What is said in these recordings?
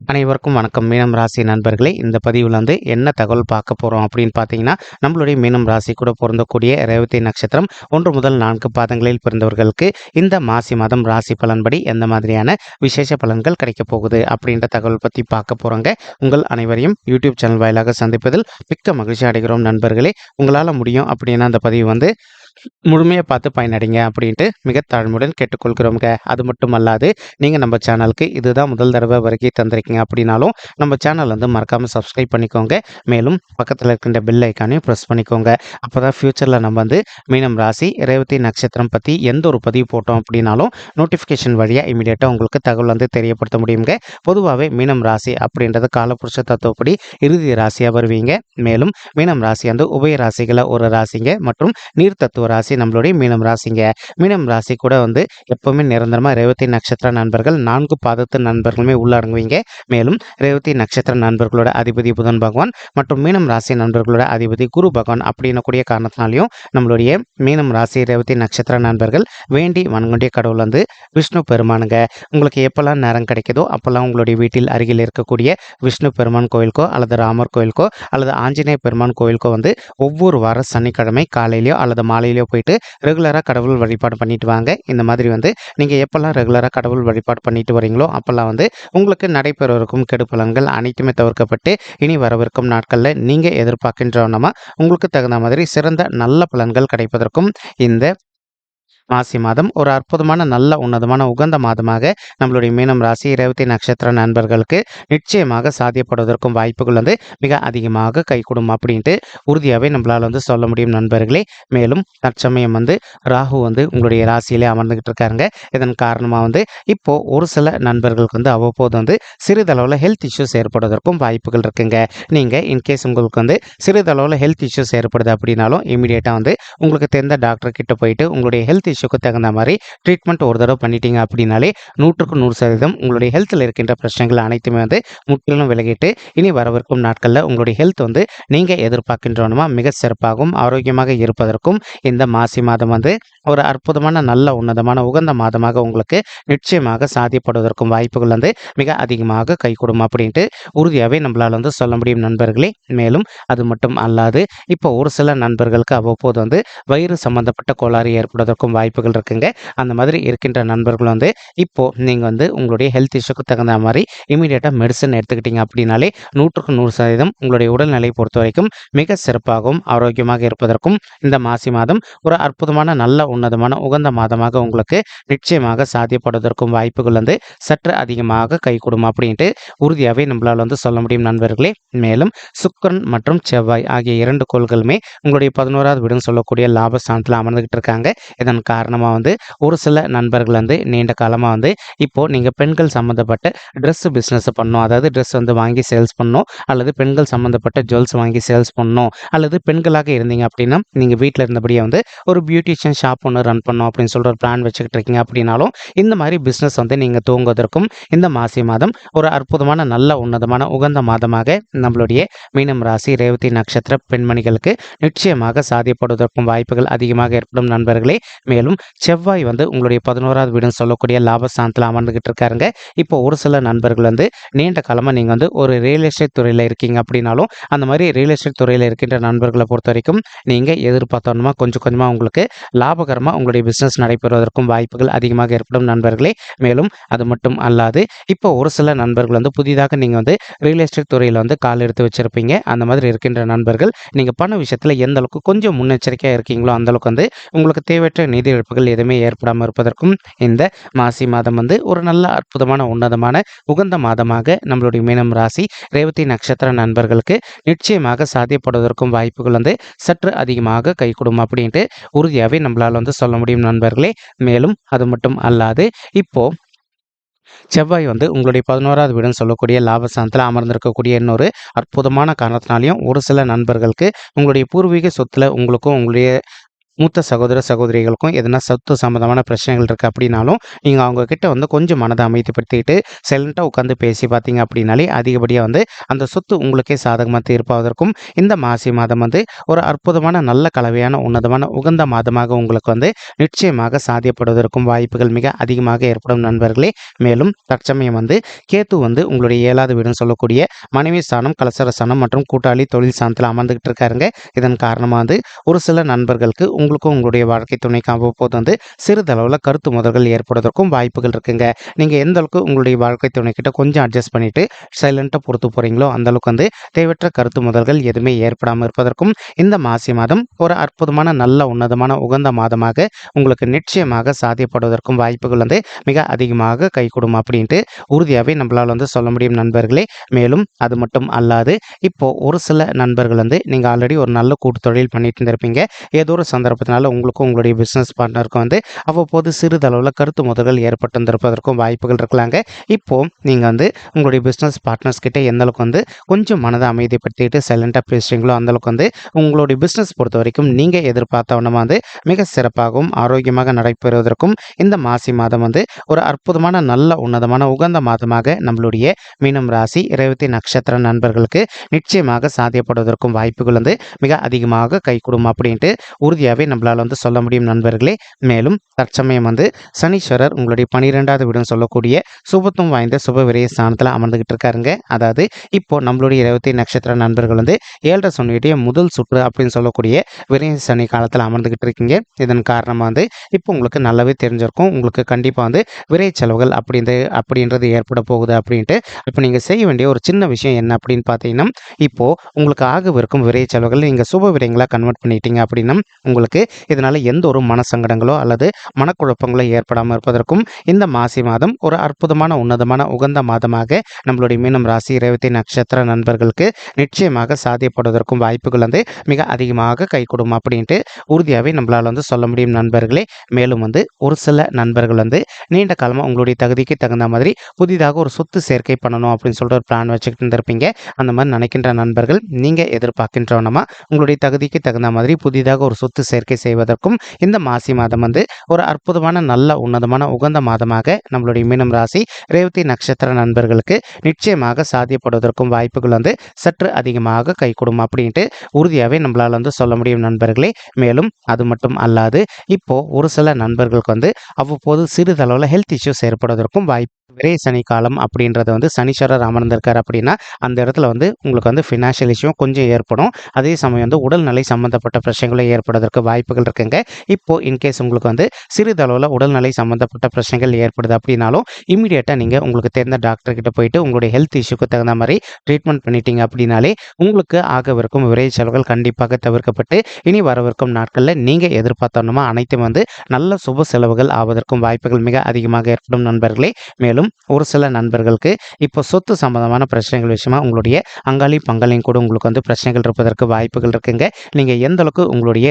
அனைவருக்கும் வணக்கம். மீனம் ராசி நண்பர்களே இந்த பதிவில் வந்து என்ன தகவல் பார்க்க போகிறோம் அப்படின்னு பார்த்தீங்கன்னா நம்மளுடைய மீனம் ராசி கூட பொருந்தக்கூடிய ரேவதி நட்சத்திரம் ஒன்று முதல் நான்கு பாதங்களில் பிறந்தவர்களுக்கு இந்த மாசி மாதம் ராசி பலன்படி எந்த மாதிரியான விசேஷ பலன்கள் கிடைக்கப் போகுது அப்படின்ற தகவல் பற்றி பார்க்க போகிறோங்க உங்கள் அனைவரையும் யூடியூப் சேனல் வாயிலாக சந்திப்பதில் மிக்க மகிழ்ச்சி அடைகிறோம் நண்பர்களே. உங்களால் முடியும் அப்படின்னா அந்த பதிவு வந்து முழுமையாக பார்த்து பயனடைங்க அப்படின்ட்டு மிக தாழ்மையுடன் கேட்டுக்கொள்கிறோங்க அது மட்டும் அல்லாது நீங்கள் நம்ம சேனலுக்கு இதுதான் முதல் தடவை வரைக்கும் தந்திருக்கீங்க அப்படின்னாலும் நம்ம சேனல் வந்து மறக்காமல் சப்ஸ்கிரைப் பண்ணிக்கோங்க. மேலும் பக்கத்தில் இருக்கின்ற பெல் ஐக்கானையும் ப்ரெஸ் பண்ணிக்கோங்க. அப்போ தான் ஃப்யூச்சரில் நம்ம வந்து மீனம் ராசி ரேவதி நட்சத்திரம் பற்றி எந்த ஒரு பதிவு போட்டோம் அப்படின்னாலும் நோட்டிஃபிகேஷன் வழியாக இமீடியட்டாக உங்களுக்கு தகவல் வந்து தெரியப்படுத்த முடியுங்க. பொதுவாகவே மீனம் ராசி அப்படின்றது காலப்புருஷ தத்துவப்படி இறுதி ராசியாக வருவீங்க. மேலும் மீனம் ராசி வந்து உபய ராசிகளை ஒரு ராசிங்க. மற்றும் நீர் தத்துவ ராசி நம்மளுடைய மீனம் ராசிங்க. மீனம் ராசி கூட வந்து எப்பவுமே நிரந்தரமாக ரேவதி நட்சத்திர நண்பர்கள் நான்கு பாதத்து நண்பர்களுமே உள்ளடங்குவீங்க. மேலும் ரேவதி நட்சத்திர நண்பர்களோட அதிபதி புதன் பகவான் மற்றும் மீனம் ராசி நண்பர்களோட அதிபதி குரு பகவான் அப்படின்னக்கூடிய காரணத்தினாலையும் நம்மளுடைய மீனம் ராசி ரேவதி நட்சத்திர நண்பர்கள் வேண்டி வணங்கக்கூடிய கடவுள் வந்து விஷ்ணு பெருமானுங்க. உங்களுக்கு எப்போல்லாம் நேரம் கிடைக்குதோ அப்போல்லாம் உங்களுடைய வீட்டில் அருகில் இருக்கக்கூடிய விஷ்ணு பெருமான் கோயிலுக்கோ அல்லது ராமர் கோயிலுக்கோ அல்லது ஆஞ்சநேய பெருமான் கோயிலுக்கோ வந்து ஒவ்வொரு வார சனிக்கிழமை காலையிலையோ அல்லது மாலையிலையோ போயிட்டு ரெகுலராக கடவுள் வழிபாடு பண்ணிட்டு வாங்க. இந்த மாதிரி வந்து நீங்கள் எப்போல்லாம் ரெகுலராக கடவுள் வழிபாடு பண்ணிட்டு வரீங்களோ அப்போல்லாம் வந்து உங்களுக்கு நடைபெறவிருக்கும் கெடு பலன்கள் அனைத்துமே தவிர்க்கப்பட்டு இனி வரவிருக்கும் நாட்களில் நீங்கள் எதிர்பார்க்கின்றவனமா உங்களுக்கு தகுந்த மாதிரி சிறந்த நல்ல பலன்கள் கிடைப்பதற்கும் இந்த மாசி மாதம் ஒரு அற்புதமான நல்ல உன்னதமான உகந்த மாதமாக நம்மளுடைய மீனம் ராசி ரேவதி நட்சத்திர நண்பர்களுக்கு நிச்சயமாக சாத்தியப்படுவதற்கும் வாய்ப்புகள் வந்து மிக அதிகமாக கைகூடும் அப்படின்ட்டு உறுதியாகவே நம்மளால் வந்து சொல்ல முடியும் நண்பர்களே. மேலும் தற்சமயம் வந்து ராகு வந்து உங்களுடைய ராசியிலே அமர்ந்துகிட்டு இருக்காருங்க. இதன் காரணமாக வந்து இப்போ ஒரு சில நண்பர்களுக்கு வந்து அவ்வப்போது வந்து சிறிதளவில் ஹெல்த் இஷ்யூஸ் ஏற்படுவதற்கும் வாய்ப்புகள் இருக்குங்க. நீங்கள் இன்கேஸ் உங்களுக்கு வந்து சிறிதளவில் ஹெல்த் இஷ்யூஸ் ஏற்படுது அப்படின்னாலும் இமீடியட்டாக வந்து உங்களுக்கு தெரிந்த டாக்டர் கிட்ட போயிட்டு உங்களுடைய ஹெல்த் இஷ்யூக்கு தகுந்த மாதிரி ட்ரீட்மெண்ட் ஒரு தடவை பண்ணிட்டீங்க அப்படின்னாலே நூற்றுக்கு நூறு சதவீதம் உங்களுடைய ஹெல்த்தில் இருக்கின்ற பிரச்சனைகள் அனைத்துமே வந்து முற்றிலும் விலகிட்டு இனி வரவிருக்கும் நாட்களில் உங்களுடைய ஹெல்த் வந்து நீங்கள் எதிர்பார்க்கின்றோனுமா மிக சிறப்பாகவும் ஆரோக்கியமாக இருப்பதற்கும் இந்த மாசி மாதம் வந்து ஒரு அற்புதமான நல்ல உன்னதமான உகந்த மாதமாக உங்களுக்கு நிச்சயமாக சாத்தியப்படுவதற்கும் வாய்ப்புகள் வந்து மிக அதிகமாக கைகூடும் அப்படின்ட்டு உறுதியாகவே நம்மளால் வந்து சொல்ல முடியும் நண்பர்களே. மேலும் அது மட்டும் அல்லாது இப்போ ஒரு சில நண்பர்களுக்கு அவ்வப்போது வந்து வயிறு சம்பந்தப்பட்ட கோளாறு ஏற்படுவதற்கும் வாய்ப்பு வாய்ப்புகள் இருக்குங்க. அந்த மாதிரி இருக்கின்ற நண்பர்கள் வந்து இப்போது நீங்கள் வந்து உங்களுடைய ஹெல்த் இஷ்யூக்கு தகுந்த மாதிரி இமீடியட்டாக மெடிசன் எடுத்துக்கிட்டீங்க அப்படின்னாலே நூற்றுக்கு நூறு சதவீதம் உங்களுடைய உடல்நிலை பொறுத்த வரைக்கும் மிக சிறப்பாகவும் ஆரோக்கியமாக இருப்பதற்கும் இந்த மாசி மாதம் ஒரு அற்புதமான நல்ல உன்னதமான உகந்த மாதமாக உங்களுக்கு நிச்சயமாக சாத்தியப்படுவதற்கும் வாய்ப்புகள் வந்து சற்று அதிகமாக கைகூடும் அப்படின்ட்டு உறுதியாகவே நம்மளால் வந்து சொல்ல முடியும் நண்பர்களே. மேலும் சுக்கரன் மற்றும் செவ்வாய் ஆகிய இரண்டு கோள்களுமே உங்களுடைய பதினோராவது வீடுன்னு சொல்லக்கூடிய லாபஸ்தானத்தில் அமர்ந்துகிட்டு இருக்காங்க. இதன் காரணமாக வந்து ஒரு சில நண்பர்கள் வந்து நீண்ட காலமாக வந்து இப்போது நீங்கள் பெண்கள் சம்மந்தப்பட்ட ட்ரெஸ் பிஸ்னஸ் பண்ணணும். அதாவது ட்ரெஸ் வந்து வாங்கி சேல்ஸ் பண்ணணும். அல்லது பெண்கள் சம்மந்தப்பட்ட ஜுவல்ஸ் வாங்கி சேல்ஸ் பண்ணணும். அல்லது பெண்களாக இருந்தீங்க அப்படின்னா நீங்கள் வீட்டில் இருந்தபடியே வந்து ஒரு பியூட்டிஷியன் ஷாப் ஒன்று ரன் பண்ணணும் அப்படின்னு சொல்கிற ஒரு பிளான் வச்சுக்கிட்டு இருக்கீங்க அப்படின்னாலும் இந்த மாதிரி பிஸ்னஸ் வந்து நீங்கள் தூங்குவதற்கும் இந்த மாசி மாதம் ஒரு அற்புதமான நல்ல உன்னதமான உகந்த மாதமாக நம்மளுடைய மீனம் ராசி ரேவதி நட்சத்திர பெண்மணிகளுக்கு நிச்சயமாக சாதியப்படுவதற்கும் வாய்ப்புகள் அதிகமாக ஏற்படும் நண்பர்களே. மேலும் செவ்வாய் வந்து உங்களுடைய பதினோராவது வீடுன்னு சொல்லக்கூடிய லாபஸ்தானத்தில் அமர்ந்துகிட்டு இருக்காருங்க. இப்போ ஒரு சில நண்பர்கள் வந்து நீண்ட காலமாக நீங்கள் வந்து ஒரு ரியல் எஸ்டேட் துறையில் இருக்கீங்க அப்படின்னாலும் அந்த மாதிரி ரியல் எஸ்டேட் துறையில் இருக்கின்ற நண்பர்களை பொறுத்த வரைக்கும் நீங்கள் எதிர்பார்த்தோன்னா கொஞ்சம் கொஞ்சமாக உங்களுக்கு லாபகரமாக உங்களுடைய பிஸ்னஸ் நடைபெறுவதற்கும் வாய்ப்புகள் அதிகமாக ஏற்படும் நண்பர்களே. மேலும் அது மட்டும் அல்லாது இப்போ ஒரு சில நண்பர்கள் வந்து புதிதாக நீங்கள் வந்து ரியல் எஸ்டேட் துறையில் வந்து கால் எடுத்து வச்சிருப்பீங்க. அந்த மாதிரி இருக்கின்ற நண்பர்கள் நீங்கள் பண விஷயத்தில் எந்த அளவுக்கு கொஞ்சம் முன்னெச்சரிக்கையாக இருக்கீங்களோ அந்தளவுக்கு வந்து உங்களுக்கு தேவையற்ற நிதி இழப்புகள் எதுவுமே ஏற்படாமல் இருப்பதற்கும் இந்த மாசி மாதம் வந்து ஒரு நல்ல அற்புதமான உன்னதமான உகந்த மாதமாக நம்மளுடைய மீனம் ராசி ரேவதி நட்சத்திர நண்பர்களுக்கு நிச்சயமாக சாத்தியப்படுவதற்கும் வாய்ப்புகள் வந்து சற்று அதிகமாக கைகூடும் அப்படின்ட்டு உறுதியாகவே நம்மளால் வந்து சொல்ல முடியும் நண்பர்களே. மேலும் அது மட்டும் அல்லாது இப்போ செவ்வாய் வந்து உங்களுடைய பதினோராவது வீடுன்னு சொல்லக்கூடிய லாபஸ்தானத்தில் அமர்ந்திருக்கக்கூடிய இன்னொரு அற்புதமான காரணத்தினாலையும் ஒரு சில நண்பர்களுக்கு உங்களுடைய பூர்வீக சொத்துல உங்களுக்கும் உங்களுடைய மூத்த சகோதர சகோதரிகளுக்கும் எதனா சொத்து சம்மந்தமான பிரச்சனைகள் இருக்குது அப்படின்னாலும் நீங்கள் அவங்கக்கிட்ட வந்து கொஞ்சம் மனதை அமைதிப்படுத்திக்கிட்டு சைலண்ட்டாக உட்காந்து பேசி பார்த்தீங்க அப்படின்னாலே அதிகப்படியாக வந்து அந்த சொத்து உங்களுக்கே சாதகமாக தீர்ப்பாவதற்கும் இந்த மாசி மாதம் வந்து ஒரு அற்புதமான நல்ல கலவையான உன்னதமான உகந்த மாதமாக உங்களுக்கு வந்து நிச்சயமாக சாத்தியப்படுவதற்கும் வாய்ப்புகள் மிக அதிகமாக ஏற்படும் நண்பர்களே. மேலும் தற்சமயம் வந்து கேத்து வந்து உங்களுடைய ஏழாவது வீடுன்னு சொல்லக்கூடிய மனைவி ஸ்தானம் கலசர ஸ்தானம் மற்றும் கூட்டாளி தொழில் ஸ்தானத்தில் அமர்ந்துகிட்டு இருக்காருங்க. இதன் காரணமாக வந்து ஒரு சில நண்பர்களுக்கு உங்களுக்கும் உங்களுடைய வாழ்க்கை துணைக்கு அவ்வப்போது வந்து சிறிதளவில் கருத்து முதல்கள் ஏற்படுவதற்கும் வாய்ப்புகள் இருக்குங்க. நீங்கள் எந்த அளவுக்கு உங்களுடைய வாழ்க்கை துணைக்கிட்ட கொஞ்சம் அட்ஜஸ்ட் பண்ணிட்டு சைலண்ட்டாக பொறுத்து போகிறீங்களோ அந்த அளவுக்கு வந்து தேவையற்ற கருத்து முதல்கள் எதுவுமே ஏற்படாமல் இருப்பதற்கும் இந்த மாசி மாதம் ஒரு அற்புதமான நல்ல உன்னதமான உகந்த மாதமாக உங்களுக்கு நிச்சயமாக சாத்தியப்படுவதற்கும் வாய்ப்புகள் வந்து மிக அதிகமாக கைகூடும் அப்படின்ட்டு உறுதியாகவே நம்மளால் வந்து சொல்ல முடியும் நண்பர்களே. மேலும் அது மட்டும் அல்லாது இப்போ ஒரு சில நண்பர்கள் வந்து நீங்கள் ஆல்ரெடி ஒரு நல்ல கூட்டு தொழில் பண்ணிட்டு இருந்திருப்பீங்க. ஏதோ ஒரு சந்தர்ப்பம் இருப்பதனால உங்களுக்கும் உங்களுடைய பிஸ்னஸ் பார்ட்னருக்கும் வந்து அவ்வப்போது சிறிதளவில் கருத்து முதல்கள் ஏற்பட்டிருந்திருப்பதற்கும் வாய்ப்புகள் இருக்கலாங்க. இப்போ நீங்கள் வந்து உங்களுடைய பிஸ்னஸ் பார்ட்னர்ஸ் கிட்டே எந்தளவுக்கு வந்து கொஞ்சம் மனதை அமைதிப்படுத்திட்டு சைலண்ட்டாக பேசுகிறீங்களோ அந்த அளவுக்கு வந்து உங்களுடைய பிஸ்னஸ் பொறுத்த வரைக்கும் நீங்கள் எதிர்பார்த்தவனமாக வந்து மிக சிறப்பாகவும் ஆரோக்கியமாக நடைபெறுவதற்கும் இந்த மாசி மாதம் வந்து ஒரு அற்புதமான நல்ல உன்னதமான உகந்த மாதமாக நம்மளுடைய மீனம் ராசி ரேவதி நட்சத்திர நண்பர்களுக்கு நிச்சயமாக சாத்தியப்படுவதற்கும் வாய்ப்புகள் வந்து மிக அதிகமாக கைகூடும் அப்படின்ட்டு உறுதியாகவே நம்மளால் வந்து சொல்ல முடியும் நண்பர்களே. மேலும் தற்சமயம் வந்து சனீஸ்வரர் உங்களுடைய பனிரெண்டாவது வீடுன்னு சொல்லக்கூடிய சுபத்துவம் வாய்ந்த சுப விரைய ஸ்தானத்தில் அமர்ந்துகிட்டு இருக்காருங்க. அதாவது இப்போ நம்மளுடைய இருபத்தி நட்சத்திர நண்பர்கள் வந்து ஏழரை சொன்னியுடைய முதல் சுற்று அப்படின்னு சொல்லக்கூடிய விரைய சனி காலத்தில் அமர்ந்துகிட்டு இருக்கீங்க. இதன் காரணமாக வந்து இப்போ உங்களுக்கு நல்லாவே தெரிஞ்சிருக்கும். உங்களுக்கு கண்டிப்பாக வந்து விரை செலவுகள் அப்படின்றது அப்படின்றது ஏற்பட போகுது அப்படின்ட்டு. இப்போ நீங்கள் செய்ய வேண்டிய ஒரு சின்ன விஷயம் என்ன அப்படின்னு பார்த்தீங்கன்னா இப்போ உங்களுக்கு ஆகவிருக்கும் விரை செலவுகள் நீங்கள் சுப விரைங்களாக கன்வெர்ட் பண்ணிட்டீங்க அப்படின்னா உங்களுக்கு இதனால் எந்த ஒரு மனசங்கடங்களோ அல்லது மனக்குழப்பங்களோ ஏற்படாமல் இருப்பதற்கும் இந்த மாசி மாதம் ஒரு அற்புதமான உன்னதமான உகந்த மாதமாக நம்மளுடைய மீனம் ராசி ரேவதி நட்சத்திர நண்பர்களுக்கு நிச்சயமாக சாத்தியப்படுவதற்கும் வாய்ப்புகள் வந்து மிக அதிகமாக கை கொடுக்கும் அப்படின்ட்டு உறுதியாகவே நம்மளால் வந்து சொல்ல முடியும் நண்பர்களே. மேலும் வந்து ஒரு சில நண்பர்கள் வந்து நீண்ட காலமாக உங்களுடைய தகுதிக்கு தகுந்த மாதிரி புதிதாக ஒரு சொத்து சேர்க்கை பண்ணணும் அப்படின்னு சொல்லிட்டு ஒரு பிளான் வச்சுக்கிட்டு இருந்திருப்பீங்க. அந்த மாதிரி நினைக்கின்ற நண்பர்கள் நீங்கள் எதிர்பார்க்கின்றவனமா உங்களுடைய தகுதிக்கு தகுந்த மாதிரி புதிதாக ஒரு சொத்து சேர்க்கை சேர்க்கை செய்வதற்கும் இந்த மாசி மாதம் வந்து ஒரு அற்புதமான நல்ல உன்னதமான உகந்த மாதமாக நம்மளுடைய மீனம் ராசி ரேவதி நட்சத்திர நண்பர்களுக்கு நிச்சயமாக சாத்தியப்படுவதற்கும் வாய்ப்புகள் வந்து சற்று அதிகமாக கைகூடும் அப்படின்ட்டு உறுதியாகவே நம்மளால் வந்து சொல்ல முடியும் நண்பர்களே. மேலும் அது மட்டும் அல்லாது இப்போ ஒரு சில நண்பர்களுக்கு வந்து அவ்வப்போது சிறிதளவில் ஹெல்த் இஷ்யூஸ் ஏற்படுவதற்கும் வாய்ப்பு விரை சனி காலம் அப்படின்றத வந்து சனீஸ்வரர் அமர்ந்திருக்கார் அப்படின்னா அந்த இடத்துல வந்து உங்களுக்கு வந்து ஃபினான்ஷியல் இஷ்யூ கொஞ்சம் ஏற்படும். அதே சமயம் வந்து உடல்நிலை சம்மந்தப்பட்ட பிரச்சனைகளும் ஏற்படுவதற்கு வாய்ப்புகள் இருக்குங்க. இப்போ இன்கேஸ் உங்களுக்கு வந்து சிறிதளவில் உடல்நிலை சம்மந்தப்பட்ட பிரச்சனைகள் ஏற்படுது அப்படின்னாலும் இமீடியட்டாக நீங்கள் உங்களுக்கு தெரிந்த டாக்டர்கிட்ட போயிட்டு உங்களுடைய ஹெல்த் இஷ்யூக்கு தகுந்த மாதிரி ட்ரீட்மெண்ட் பண்ணிட்டீங்க அப்படின்னாலே உங்களுக்கு ஆகவிருக்கும் விரை செலவுகள் கண்டிப்பாக தவிர்க்கப்பட்டு இனி வரவிருக்கும் நாட்களில் நீங்கள் எதிர்பார்த்தோன்னா அனைத்தும் வந்து நல்ல சுப செலவுகள் ஆவதற்கும் வாய்ப்புகள் மிக அதிகமாக ஏற்படும் நண்பர்களே. மேலும் ஒரு சில நண்பர்களுக்கு இப்போ சொத்து சம்பந்தமான பிரச்சனைகள் விஷயமா உங்களுடைய அங்காளி பங்காளியும் கூட உங்களுக்கு வந்து பிரச்சனைகள் இருப்பதற்கு வாய்ப்புகள் இருக்குங்க. நீங்கள் எந்த அளவுக்கு உங்களுடைய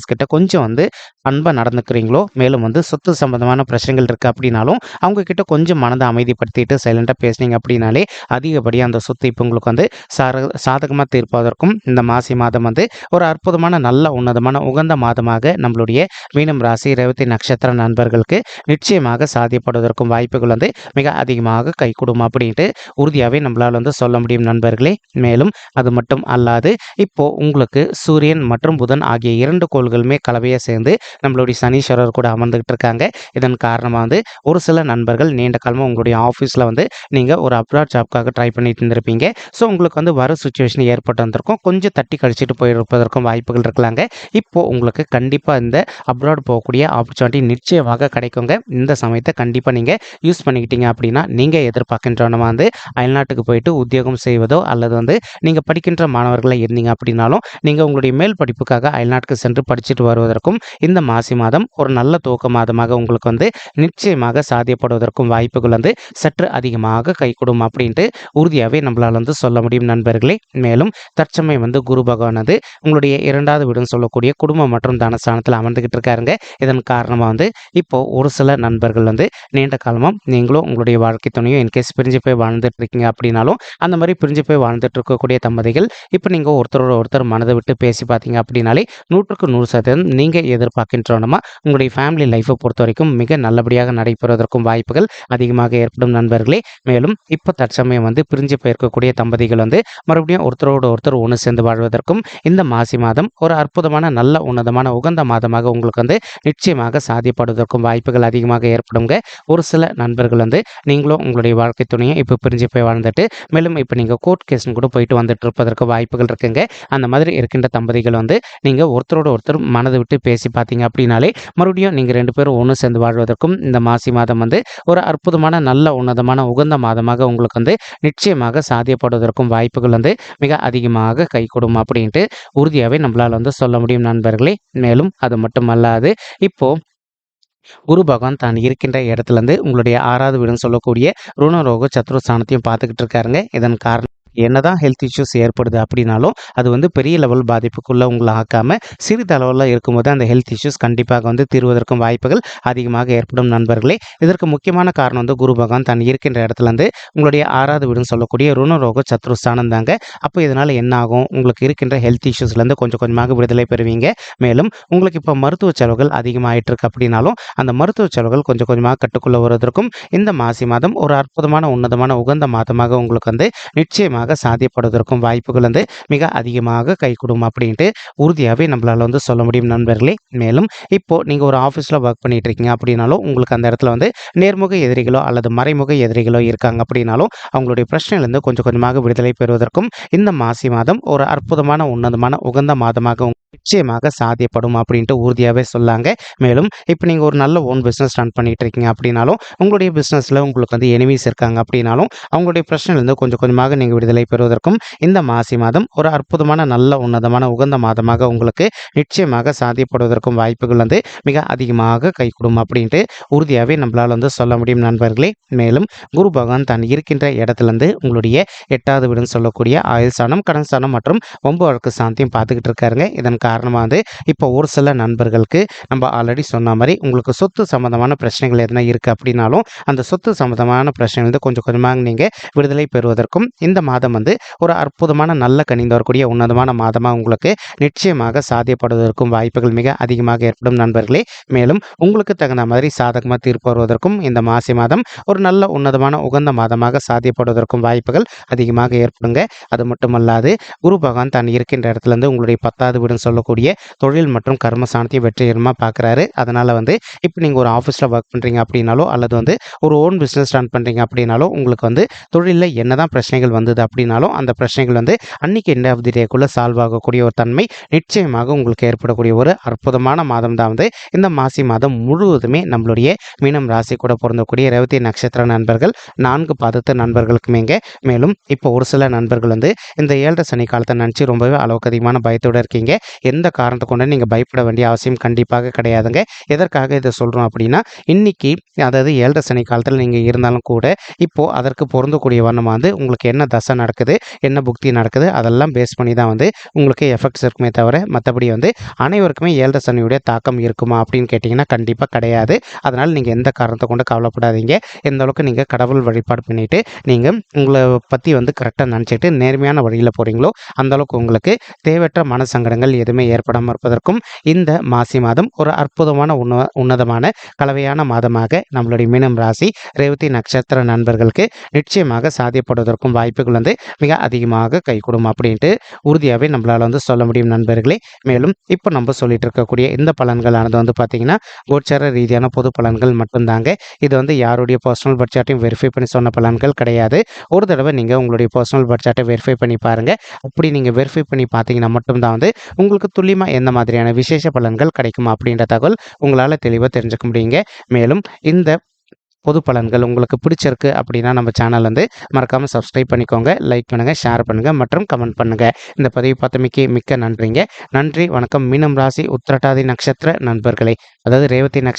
ரிலேஷன்ஸ் கிட்ட கொஞ்சம் வந்து அன்பாக நடந்துக்கிறீங்களோ மேலும் வந்து சொத்து சம்பந்தமான பிரச்சனைகள் இருக்குது அப்படின்னாலும் அவங்க கிட்ட கொஞ்சம் மனதை அமைதிப்படுத்திட்டு சைலண்டாக பேசுனீங்க அப்படின்னாலே அதிகப்படியாக அந்த சொத்து இப்போ உங்களுக்கு வந்து சார சாதகமாக தீர்ப்பதற்கும் இந்த மாசி மாதம் வந்து ஒரு அற்புதமான நல்ல உன்னதமான உகந்த மாதமாக நம்மளுடைய மீனம் ராசி ரேவதி நட்சத்திர நண்பர்களுக்கு நிச்சயமாக சாதியப்படுவதற்கும் வாய்ப்புகள் வந்து மிக அதிகமாக கைகூடும் அப்படின்ட்டு உறுதியாகவே நம்மளால் வந்து சொல்ல முடியும் நண்பர்களே. மேலும் அது மட்டும் அல்லாது இப்போ உங்களுக்கு சூரியன் மற்றும் புதன் ஆகிய இரண்டு கோள்களுமே கலவையாக சேர்ந்து நம்மளுடைய சனீஸ்வரர் கூட அமர்ந்துகிட்டு இருக்காங்க. இதன் காரணமாக வந்து ஒரு சில நண்பர்கள் நீண்ட காலமாக உங்களுடைய ஆஃபீஸில் வந்து நீங்கள் ஒரு அப்ராட் ஜாப்க்காக ட்ரை பண்ணிட்டு இருந்திருப்பீங்க. ஸோ உங்களுக்கு வந்து வர சுச்சுவேஷன் ஏற்பட்டு வந்திருக்கும். கொஞ்சம் தட்டி கழிச்சிட்டு போயிருப்பதற்கும் வாய்ப்புகள் இருக்கலாங்க. இப்போ உங்களுக்கு கண்டிப்பாக இந்த அப்ராட் போகக்கூடிய ஆப்பர்ச்சுனிட்டி நிச்சயமாக கிடைக்குங்க. இந்த சமயத்தை கண்டிப்பாக நீங்கள் யூஸ் பண்ணிக்கிட்டீங்க அப்படின்னா நீங்கள் எதிர்பார்க்கின்றவனமாக வந்து அயல்நாட்டுக்கு போயிட்டு உத்தியோகம் செய்வதோ அல்லது வந்து நீங்கள் படிக்கின்ற மாணவர்களாக இருந்தீங்க அப்படின்னாலும் நீங்கள் உங்களுடைய மேல் படிப்புக்காக அயல்நாட்டுக்கு சென்று படிச்சுட்டு வருவதற்கும் இந்த மாசி மாதம் ஒரு நல்ல துவக்க மாதமாக உங்களுக்கு வந்து நிச்சயமாக சாத்தியப்படுவதற்கும் வாய்ப்புகள் வந்து சற்று அதிகமாக கைகூடும் அப்படின்ட்டு உறுதியாகவே நம்மளால் வந்து சொல்ல முடியும் நண்பர்களே. மேலும் தற்சமயம் வந்து குரு பகவானது உங்களுடைய இரண்டாவது வீடுன்னு சொல்லக்கூடிய குடும்பம் மற்றும் தனஸ்தானத்தில் அமர்ந்துகிட்டு இருக்காருங்க. இதன் காரணமாக வந்து இப்போ ஒரு சில நண்பர்கள் வந்து நீண்ட காலமாக நீங்களும் உங்களுடைய வாழ்க்கை துணையும் இன்கேஸ் பிரிஞ்சு போய் வாழ்ந்துட்டு இருக்கீங்க அப்படின்னாலும் அந்த மாதிரி பிரிஞ்சு போய் வாழ்ந்துட்டு இருக்கக்கூடிய தம்பதிகள் இப்போ நீங்கள் ஒருத்தரோட ஒருத்தர் மனதை விட்டு பேசி பார்த்தீங்க அப்படின்னாலே நூற்றுக்கு நூறு சதவீதம் நீங்கள் எதிர்பார்க்கின்றோனமா? உங்களுடைய ஃபேமிலி லைஃப்பை பொறுத்த வரைக்கும் மிக நல்லபடியாக நடைபெறுவதற்கும் வாய்ப்புகள் அதிகமாக ஏற்படும் நண்பர்களே. மேலும் இப்போ தற்சமயம் வந்து பிரிஞ்சு போயிருக்கக்கூடிய தம்பதிகள் வந்து மறுபடியும் ஒருத்தரோடு ஒருத்தர் ஒன்று சேர்ந்து வாழ்வதற்கும் இந்த மாசி மாதம் ஒரு அற்புதமான நல்ல உன்னதமான உகந்த மாதமாக உங்களுக்கு வந்து நிச்சயமாக சாதியப்படுவதற்கும் வாய்ப்புகள் அதிகமாக ஏற்படுங்க ஒரு சில நண்பர்கள் வந்து நீங்களும் உங்களுடைய வாழ்க்கை துணையை இப்போ பிரிஞ்சு போய் வாழ்ந்துட்டு மேலும் இப்போ நீங்கள் கோர்ட் கேஸ்னு கூட போயிட்டு வந்துட்டு இருப்பதற்கு வாய்ப்புகள் இருக்குங்க. அந்த மாதிரி இருக்கின்ற தம்பதிகள் வந்து நீங்கள் ஒருத்தரோட ஒருத்தர் மனதை விட்டு பேசி பார்த்தீங்க அப்படின்னாலே மறுபடியும் நீங்கள் ரெண்டு பேரும் ஒன்று சேர்ந்து வாழ்வதற்கும் இந்த மாசி மாதம் வந்து ஒரு அற்புதமான நல்ல உன்னதமான உகந்த மாதமாக உங்களுக்கு வந்து நிச்சயமாக சாத்தியப்படுவதற்கும் வாய்ப்புகள் வந்து மிக அதிகமாக கை அப்படின்ட்டு உறுதியாகவே நம்மளால் வந்து சொல்ல முடியும் நண்பர்களே. மேலும் அது மட்டுமல்லாது இப்போது குரு பகவான் தான் இருக்கின்ற இடத்துலேருந்து உங்களுடைய ஆறாவது வீடுன்னு சொல்லக்கூடிய ருணரோக சத்ருஸ்தானத்தையும் பார்த்துக்கிட்டு இருக்காருங்க. இதன் காரணம் என்ன தான் ஹெல்த் இஷ்யூஸ் ஏற்படுது அப்படின்னாலும் அது வந்து பெரிய லெவல் பாதிப்புக்குள்ளே உங்களை ஆக்காமல் சிறிது அளவில் இருக்கும்போது அந்த ஹெல்த் இஷ்யூஸ் கண்டிப்பாக வந்து தீர்வதற்கும் வாய்ப்புகள் அதிகமாக ஏற்படும் நண்பர்களே. இதற்கு முக்கியமான காரணம் வந்து குரு பகவான் தான் இருக்கின்ற இடத்துலேருந்து உங்களுடைய ஆறாவது வீடுன்னு சொல்லக்கூடிய ருணரோக சத்ருஸ்தானம் தாங்க. அப்போ இதனால் என்ன ஆகும்? உங்களுக்கு இருக்கின்ற ஹெல்த் இஷ்யூஸ்லேருந்து கொஞ்சம் கொஞ்சமாக விடுதலை பெறுவீங்க. மேலும் உங்களுக்கு இப்போ மருத்துவ செலவுகள் அதிகமாகிட்டு இருக்கு அப்படின்னாலும் அந்த மருத்துவ செலவுகள் கொஞ்சம் கொஞ்சமாக கட்டுக்குள்ளே வருவதற்கும் இந்த மாசி மாதம் ஒரு அற்புதமான உன்னதமான உகந்த மாதமாக உங்களுக்கு வந்து நிச்சயமாக சாத்தியப்படுவதற்கும் வாய்ப்புகள் வந்து மிக அதிகமாக கைகூடும் அப்படின்ட்டு உறுதியாகவே நம்மளால் வந்து சொல்ல முடியும் நண்பர்களே. மேலும் இப்போது நீங்கள் ஒரு ஆஃபீஸில் ஒர்க் பண்ணிட்டு இருக்கீங்க அப்படின்னாலும் உங்களுக்கு அந்த இடத்துல வந்து நேர்முக எதிரிகளோ அல்லது மறைமுக எதிரிகளோ இருக்காங்க அப்படின்னாலும் அவங்களுடைய பிரச்சனையிலேருந்து கொஞ்சம் கொஞ்சமாக விடுதலை பெறுவதற்கும் இந்த மாசி மாதம் ஒரு அற்புதமான உன்னதமான உகந்த மாதமாக நிச்சயமாக சாத்தியப்படும் அப்படின்ட்டு உறுதியாகவே சொல்லாங்க. மேலும் இப்போ நீங்கள் ஒரு நல்ல ஓன் பிஸ்னஸ் ரன் பண்ணிட்டு இருக்கீங்க அப்படின்னாலும் உங்களுடைய பிஸ்னஸில் உங்களுக்கு வந்து எனிமீஸ் இருக்காங்க அப்படின்னாலும் அவங்களுடைய பிரச்சனையிலேருந்து கொஞ்சம் கொஞ்சமாக நீங்கள் விடுதலை பெறுவதற்கும் இந்த மாசி மாதம் ஒரு அற்புதமான நல்ல உன்னதமான உகந்த மாதமாக உங்களுக்கு நிச்சயமாக சாத்தியப்படுவதற்கும் வாய்ப்புகள் வந்து மிக அதிகமாக கைகூடும் அப்படின்ட்டு உறுதியாகவே நம்மளால் வந்து சொல்ல முடியும் நண்பர்களே. மேலும் குரு பகவான் தான் இருக்கின்ற இடத்துலேருந்து உங்களுடைய எட்டாவது வீடுன்னு சொல்லக்கூடிய ஆயுள் ஸ்தானம் கடன் ஸ்தானம் மற்றும் ஒம்பு வழக்கு சாந்தியும் பார்த்துக்கிட்டு இருக்காருங்க. இதன் காரணமாக வந்து இப்போ ஒரு சில நண்பர்களுக்கு நம்ம ஆல்ரெடி சொன்ன மாதிரி உங்களுக்கு சொத்து சம்மந்தமான பிரச்சனைகள் எதனா இருக்குது அப்படின்னாலும் அந்த சொத்து சம்மந்தமான பிரச்சனைகள் வந்து கொஞ்சம் கொஞ்சமாக நீங்கள் விடுதலை பெறுவதற்கும் இந்த மாதம் வந்து ஒரு அற்புதமான நல்ல கணிந்து வரக்கூடிய உன்னதமான மாதமாக உங்களுக்கு நிச்சயமாக சாத்தியப்படுவதற்கும் வாய்ப்புகள் மிக அதிகமாக ஏற்படும் நண்பர்களே. மேலும் உங்களுக்கு தகுந்த மாதிரி சாதகமாக தீர்ப்பு வருவதற்கும் இந்த மாசி மாதம் ஒரு நல்ல உன்னதமான உகந்த மாதமாக சாத்தியப்படுவதற்கும் வாய்ப்புகள் அதிகமாக ஏற்படுங்க. அது மட்டுமல்லாது குரு பகவான் தான் இருக்கின்ற இடத்துலேருந்து உங்களுடைய பத்தாவது வீடுன்னு சொல்லக்கூடிய தொழில் மற்றும் கர்மஸ்தானத்தையும் வெற்றிகரமாக பார்க்குறாரு அதனால் வந்து இப்போ நீங்கள் ஒரு ஆஃபீஸில் ஒர்க் பண்ணுறீங்க அப்படின்னாலோ அல்லது வந்து ஒரு ஓன் பிஸ்னஸ் ரன் பண்ணுறீங்க அப்படின்னாலோ உங்களுக்கு வந்து தொழிலில் என்னதான் பிரச்சனைகள் வந்தது அப்படின்னாலும் அந்த பிரச்சனைகள் வந்து அன்னைக்கு எண்ட் ஆஃப் தி டேக்குள்ளே சால்வ் ஆகக்கூடிய ஒரு தன்மை நிச்சயமாக உங்களுக்கு ஏற்படக்கூடிய ஒரு அற்புதமான மாதம் தான் வந்து இந்த மாசி மாதம் முழுவதுமே நம்மளுடைய மீனம் ராசி கூட பொருந்தக்கூடிய ரேவதி நட்சத்திர நண்பர்கள் நான்கு பாதத்து நண்பர்களுக்குமேங்க மேலும் இப்போ ஒரு சில நண்பர்கள் வந்து இந்த ஏழரை சனி காலத்தை நினச்சி ரொம்பவே அளவுக்கு அதிகமான பயத்தோடு இருக்கீங்க. எந்த காரணத்தை கொண்டு நீங்கள் பயப்பட வேண்டிய அவசியம் கண்டிப்பாக கிடையாதுங்க. எதற்காக இதை சொல்கிறோம் அப்படின்னா இன்றைக்கி அதாவது ஏழரை சனி காலத்தில் நீங்கள் இருந்தாலும் கூட இப்போது அதற்கு பொருந்தக்கூடிய வண்ணமாக வந்து உங்களுக்கு என்ன தசை நடக்குது என்ன புக்தி நடக்குது அதெல்லாம் பேஸ் பண்ணி தான் வந்து உங்களுக்கு எஃபெக்ட்ஸ் இருக்குமே தவிர மற்றபடி வந்து அனைவருக்குமே ஏழரை சனியுடைய தாக்கம் இருக்குமா அப்படின்னு கேட்டிங்கன்னா கண்டிப்பாக கிடையாது. அதனால் நீங்கள் எந்த காரணத்தை கொண்டு கவலைப்படாதீங்க. எந்த அளவுக்கு நீங்கள் கடவுள் வழிபாடு பண்ணிவிட்டு நீங்கள் உங்களை பற்றி வந்து கரெக்டாக நினச்சிட்டு நேர்மையான வழியில் போகிறீங்களோ அந்த அளவுக்கு உங்களுக்கு தேவையற்ற மன சங்கடங்கள் எது எதுவுமே ஏற்படாமல் இருப்பதற்கும் இந்த மாசி மாதம் ஒரு அற்புதமான உன்ன உன்னதமான கலவையான மாதமாக நம்மளுடைய மீனம் ராசி ரேவதி நட்சத்திர நண்பர்களுக்கு நிச்சயமாக சாத்தியப்படுவதற்கும் வாய்ப்புகள் வந்து மிக அதிகமாக கைகூடும் அப்படின்ட்டு உறுதியாகவே நம்மளால் வந்து சொல்ல முடியும் நண்பர்களே. மேலும் இப்போ நம்ம சொல்லிட்டு இருக்கக்கூடிய இந்த பலன்களானது வந்து பார்த்தீங்கன்னா கோச்சார ரீதியான பொது பலன்கள் மட்டும்தாங்க. இது வந்து யாருடைய பர்சனல் பட்ஜெட்டையும் வெரிஃபை பண்ணி சொன்ன பலன்கள் கிடையாது. ஒரு தடவை நீங்கள் உங்களுடைய பர்சனல் பட்ஜெட்டை வெரிஃபை பண்ணி பாருங்கள் அப்படி நீங்கள் வெரிஃபை பண்ணி பார்த்தீங்கன்னா மட்டும்தான் வந்து உங்களுக்கு துல்லியமாக எந்த மாதிரியான விசேஷ பலன்கள் கிடைக்குமா அப்படின்ற தகவல் உங்களால் தெளிவாக தெரிஞ்சுக்க முடியுங்க. மேலும் இந்த பொது பலன்கள் உங்களுக்கு பிடிச்சிருக்கு அப்படின்னா நம்ம சேனல் வந்து மறக்காமல் சப்ஸ்கிரைப் பண்ணிக்கோங்க லைக் பண்ணுங்கள் ஷேர் பண்ணுங்கள் மற்றும் கமெண்ட் பண்ணுங்கள் இந்த பதிவு பார்த்தமைக்கு மிக்க நன்றிங்க. நன்றி வணக்கம். மீனம் ராசி உத்திரட்டாதி நட்சத்திர நண்பர்களே. அதாவது ரேவதி நக்ஷ